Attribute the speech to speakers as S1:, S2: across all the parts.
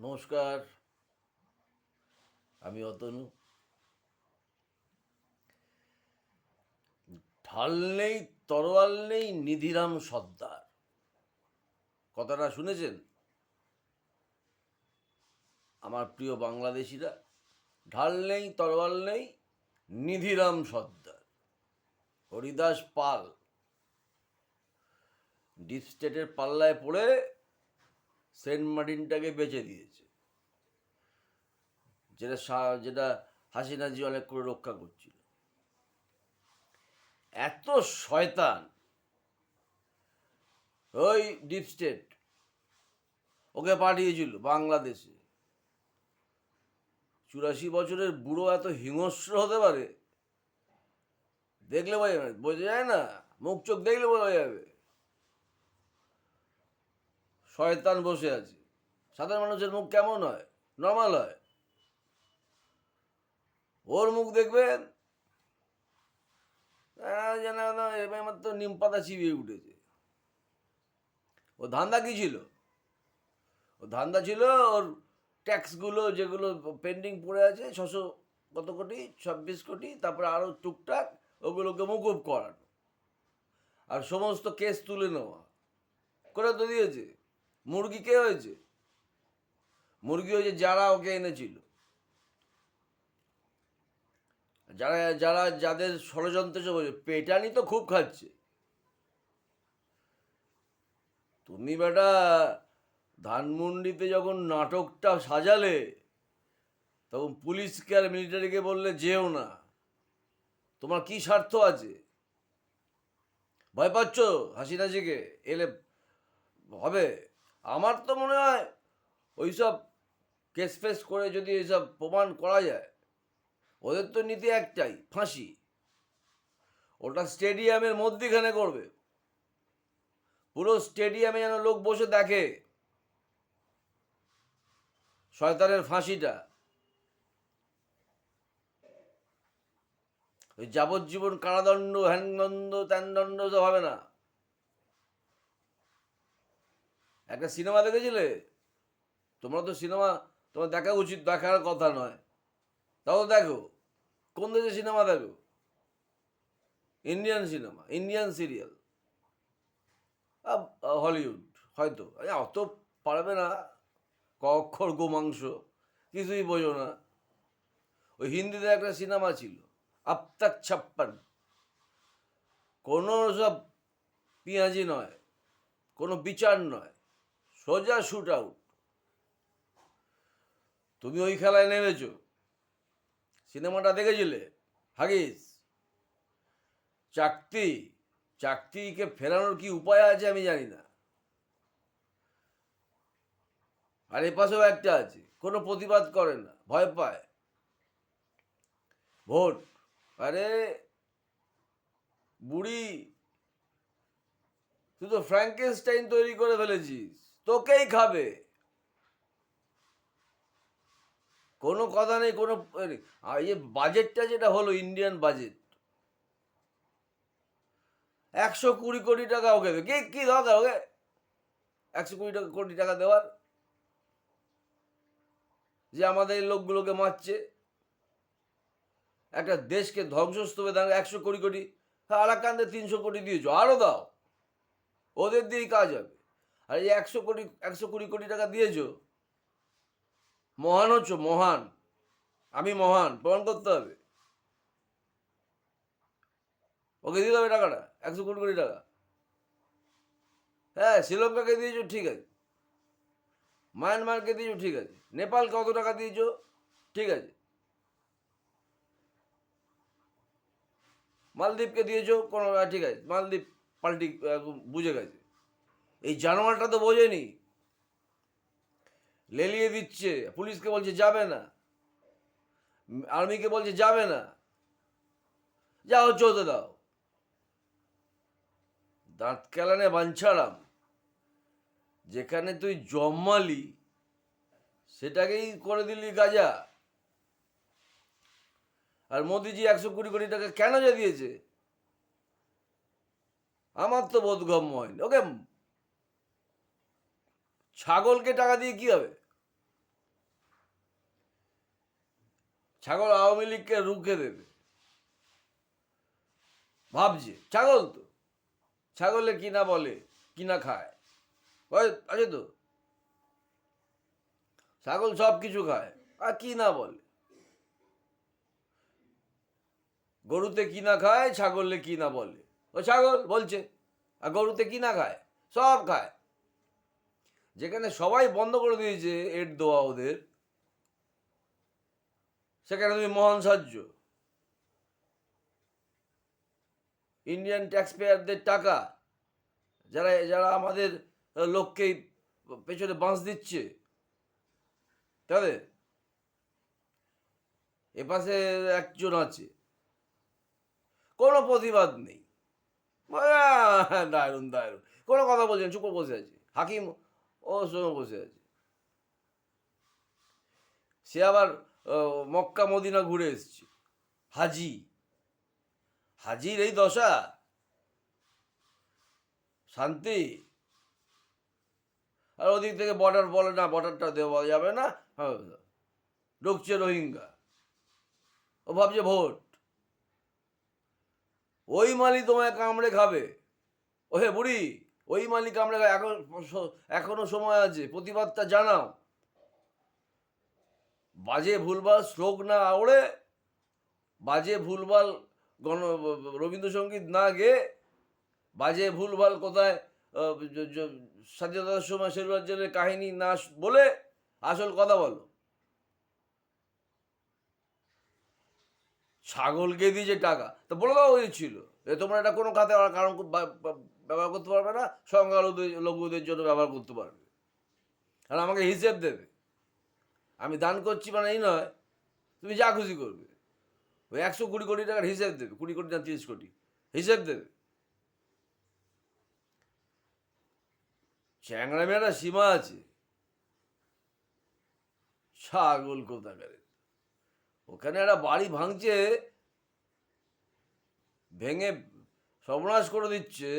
S1: নমস্কার, আমি অতনু। ঢাল নেই, তরোয়াল নেই, নিধিরাম সর্দার। কথাটা শুনেছেন? আমার প্রিয় বাংলাদেশিরা, ঢাল নেই, তরোয়াল নেই, নিধিরাম সর্দার। হরিদাস পাল, ডিপ স্টেটের পাল্লায় পড়ে সেন্ট মার্টিনটাকে বেচে দিয়েছে। যেটা যেটা হাসিনাজি অনেক করে রক্ষা করছিল। এত শয়তান। ওই ডিপ স্টেট ওকে পাঠিয়েছিল বাংলাদেশে। চুরাশি বছরের বুড়ো এত হিংস্র হতে পারে? দেখলে বোঝা যাবে। বোঝা যায় না? মুখ চোখ দেখলে বোঝা যাবে। শয়তান বসে আছে। সাধারণ মানুষের মুখ কেমন হয়? নর্মাল হয়। ওর মুখ দেখবেন এবার তো নিম পাতা চিবিয়ে উঠেছে। ও ধান্দা কি ছিল? ও ধান্দা ছিল ওর ট্যাক্সগুলো যেগুলো পেন্ডিং পড়ে আছে, ছশো কত কোটি, ছাব্বিশ কোটি, তারপরে আরও টুকটাক ওগুলোকে মুকুব করানো। আর সমস্ত কেস তুলে নেওয়া। করে তো দিয়েছে। মুরগি কে হয়েছে? মুরগি হয়েছে যারা ওকে এনেছিল। যারা যারা, যাদের ষড়যন্ত্র পেটানি তো খুব খাচ্ছে। তুমি বেটা ধানমন্ডিতে যখন নাটকটা সাজালে, তখন পুলিশকে আর মিলিটারিকে বললে যেও না। তোমার কি স্বার্থ আছে? ভয় পাচ্ছ হাসিনাজিকে? এলে হবে। আমার তো মনে হয় ওইসব কেস ফেস করে যদি এইসব প্রমাণ করা যায় ওদের তো নীতি একটাই, ফাঁসি। ওটা স্টেডিয়ামের মধ্যিখানে করবে। পুরো স্টেডিয়ামে যেন লোক বসে দেখে শয়তানের ফাঁসিটা। ওই যাবজ্জীবন কারাদণ্ড হ্যানদণ্ড ত্যানদণ্ড সব হবে না। একটা সিনেমা দেখেছিলে? তোমরা তো সিনেমা, তোমার দেখা উচিত, দেখার কথা নয়। তাও দেখো। কোন দেশের সিনেমা দেখো? Indian cinema Indian serial Hollywood হয়তো। অত পারবে না। ক অক্ষর গোমাংস, কিছুই বোঝো না। ওই হিন্দিতে একটা সিনেমা ছিল আপ্তাক ছাপ্পান। কোনো সব পেঁয়াজি নয়, কোনো বিচার নয়, সোজা শুট আউট। তুমি ওই খেলায় নেমেছো। সিনেমাটা দেখেছিলে? হাগিস। চাকতি, চাকতিকে ফেরানোর কি উপায় আছে আমি জানি না। আর এ পাশেও একটা আছে, কোনো প্রতিবাদ করে না, ভয় পায়। ভোট, আরে বুড়ি, তুই তো ফ্র্যাঙ্কেনস্টাইন তৈরি করে ফেলেছিস, তোকেই খাবে। কোনো কথা নেই, কোনো এই বাজেটটা যেটা হলো ইন্ডিয়ান বাজেট একশো কুড়ি কোটি টাকা ওকে। কি কি দরকার ওকে? একশো কুড়ি টাকা, কোটি টাকা দেওয়ার? যে আমাদের লোকগুলোকে মারছে। একটা দেশকে ধ্বংসস্তূপে দাঁড়িয়ে একশো কোটি কোটি। হ্যাঁ আরাকান্দে তিনশো কোটি দিয়েছ আরও দাও। ওদের দিয়েই কাজ হবে। আর এই একশো কোটি, একশো কুড়ি কোটি টাকা দিয়েছ মহান হচ্ছ, মহান। আমি মহান, প্রমাণ করতে হবে। ওকে দিতে হবে টাকাটা, একশো কোটি কোটি টাকা। হ্যাঁ শ্রীলঙ্কাকে দিয়েছ, ঠিক আছে। মায়ানমারকে দিয়েছ, ঠিক আছে। নেপাল কত টাকা দিয়েছ, ঠিক আছে। মালদ্বীপকে দিয়েছ, কোনো, ঠিক আছে। মালদ্বীপ পাল্টি বুঝে গেছে। এই জানোয়ারটা তো বোঝেনি। লেলিয়ে দিচ্ছে, পুলিশকে বলছে যাবে না। আর্মিকে বলছে যাবে না। যাও চলতে দাও। দাঁত কেলানে বাঞ্ছারাম যেখানে তুই জমালি সেটাকেই করে দিলি গাজা। আর মোদিজি একশো কুড়ি কোটি টাকা কেন যে দিয়েছে? আমার তো বোধগম্য হয়নি। ওকে, ছাগলকে টাকা দিয়ে কি হবে? ছাগল আওয়ামী লীগকে রুখে দেবে ভাবছে, ছাগল তো। ছাগলে কি না বলে কি না খায় আছে তো। ছাগল সব কিছু খায়, আর কি না বলে। গরুতে কি না খায়, ছাগলে কি না বলে। ও ছাগল বলছে, আর গরুতে কি না খায়, সব খায়। যেখানে সবাই বন্ধ করে দিয়েছে, এর দোয়া ওদের। সেখানে তুমি মহান সাহায্য। ইন্ডিয়ান ট্যাক্স পেয়ারদের টাকা যারা যারা আমাদের লোককে পেছনে বাঁশ দিচ্ছে, তাদের। এপাশে একজন আছে। কোনো প্রতিবাদ নেই। দারুণ দারুণ। কোনো কথা বলছেন চুপ বসে আছে। হাকিম ও বসে আছে। সে আবার মক্কা মদিনা ঘুরে এসছে। হাজি। হাজির এই দশা? শান্তি? আর ওদিক থেকে বর্ডার বলে না বর্ডারটা দেওয়া যাবে না। হ্যাঁ ঢুকছে রোহিঙ্গা। ও ভাবছে ভোট। ওই মালি তোমায় কামড়ে খাবে। ও হে বুড়ি, ওই মালি কামড়ে এখন স- এখনও সময় আছে, প্রতিবাদটা জানাও। বাজে ভুলভাল শ্লোক না আওড়ে, বাজে ভুলভাল গণ রবীন্দ্রসঙ্গীত না গেয়ে, বাজে ভুলভাল কোথায় স্বাধীনতার সময় সেলুয়ার কাহিনী না বলে আসল কথা বলো। ছাগলকে দিয়েছে টাকা, তো বলে দেওয়া উচিত ছিল। যে তোমরা এটা কোনো খাতে কারণ ব্যবহার করতে পারবে না, সংখ্যালঘুদের, লঘুদের জন্য ব্যবহার করতে পারবে। আর আমাকে হিসেব দেবে। আমি দান করছি মানে এই নয়, তুমি যা খুশি করবে। ওই একশো কুড়ি কোটি টাকার হিসেব দেবে, কুড়ি কোটি না তিরিশ কোটি, হিসেব দেবে। চ্যাংড়ামে একটা সীমা আছে। ছাগল কোথাকারে? ওখানে একটা বাড়ি ভাঙছে, ভেঙে সর্বনাশ করে দিচ্ছে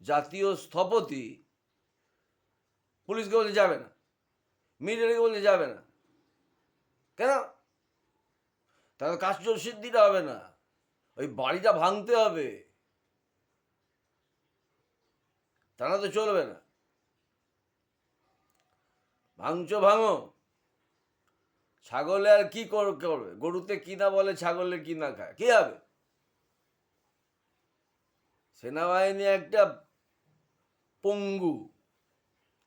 S1: জাতীয় স্থপতি। পুলিশকে বলতে যাবে না। মিডিয়াকে বলতে যাবে না। কেন? তাহলে কাজ সিদ্ধিটা হবে না। ওই বাড়িটা ভাঙতে হবে। তারা তো চলবে না। ভাঙছো, ভাঙো। ছাগলে আর কি করবে? গরুতে কি না বলে ছাগলে কি না খায়। কি হবে? সেনাবাহিনী একটা পঙ্গু।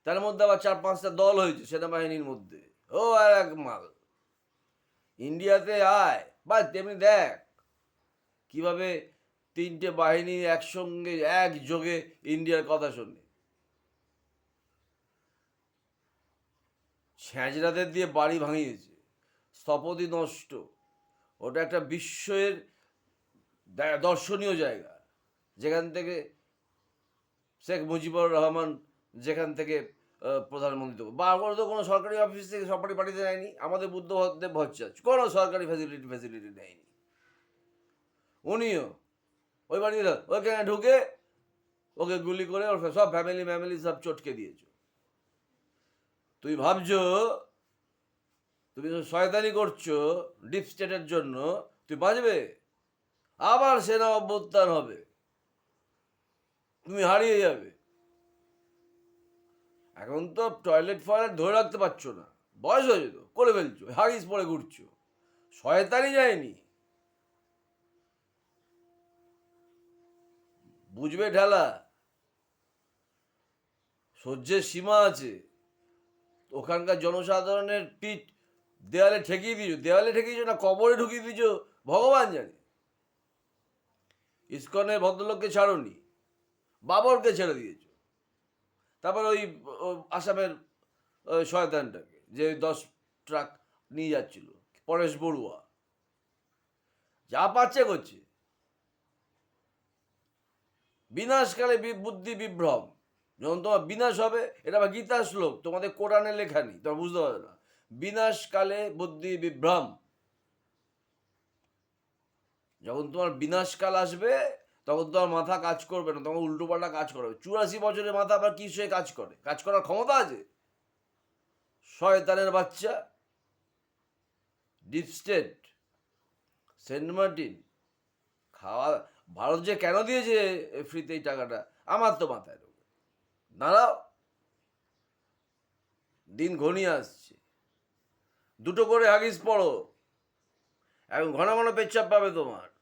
S1: তার মধ্যে আবার চার পাঁচটা দল হয়েছে সেনাবাহিনীর মধ্যে। ও আর এক মাল। ইন্ডিয়াতে আয়। বা তেমনি দেখ, কীভাবে তিনটে বাহিনী একসঙ্গে, একযোগে ইন্ডিয়ার কথা শোনে। ছ্যাঁচড়াদের দিয়ে বাড়ি ভাঙিয়েছে। স্থপতি নষ্ট। ওটা একটা বিশ্বের দর্শনীয় জায়গা। যেখান থেকে শেখ মুজিবুর রহমান যেখান থেকে প্রধানমন্ত্রী দেবো। বা ওর তো কোনো সরকারি অফিস থেকে সরকারি পার্টিতে নেয়নি। আমাদের বুদ্ধদেব ভট্টাচার্য, কোনো সরকারি ফ্যাসিলিটি ফ্যাসিলিটি নেয়নি। উনিও, ওই বাড়িতে ওইখানে ঢুকে ওকে গুলি করে ওর সব ফ্যামিলি ম্যামিলি সব চটকে দিয়েছ। তুই ভাবছ, তুমি তো শয়তানি করছ ডিপ স্টেটের জন্য, তুই বাঁচবে? আবার সেনা অভ্যুত্থান হবে। তুমি হারিয়ে যাবে। এখন তো টয়লেট ফয়লেট ধরে রাখতে পারছ না। বয়স হয়েছে তো করে ফেলছো হাগিস পরে ঘুরছো। শয়তানি যায়নি। বুঝবে ঠেলা সহ্যের সীমা আছে। ওখানকার জনসাধারণের পিঠ দেয়ালে ঠেকিয়ে দিয়েছ। দেয়ালে ঠেকিয়েছো না, কবরে ঢুকিয়ে দিয়েছ? ভগবান জানে। ইস্কনের ভদ্রলোককে ছাড়নি। বাবরকে ছেড়ে দিয়েছ। তারপর ওই আসামের শয়তানটাকে, যে দশ ট্রাক নিয়ে যাচ্ছিল, পরেশ বড়ুয়া। যা পাচ্ছে করছে। বিনাশকালে বুদ্ধি বিভ্রম। যখন তোমার বিনাশ হবে, এটা আবার গীতা শ্লোক, তোমাদের কোরআনে লেখা নেই, তোমার বুঝতে পারবে না। বিনাশকালে বুদ্ধি বিভ্রম। যখন তোমার বিনাশকাল আসবে তখন তো আর মাথা কাজ করবে না, তখন উল্টোপাল্টা কাজ করবে চুরাশি বছরের মাথা আবার কি সে কাজ করে? কাজ করার ক্ষমতা আছে? শয়তানের বাচ্চা? Deep state? Saint Martin? খাওয়া, ভারত যে কেন দিয়েছে ফ্রিতে এই টাকাটা? আমার তো মাথায় ঢোকে। দাঁড়াও। দিন ঘনিয়ে আসছে। দুটো করে হাগিস পড়ো। এখন ঘন ঘন পেচ্ছাপ পাবে তোমার।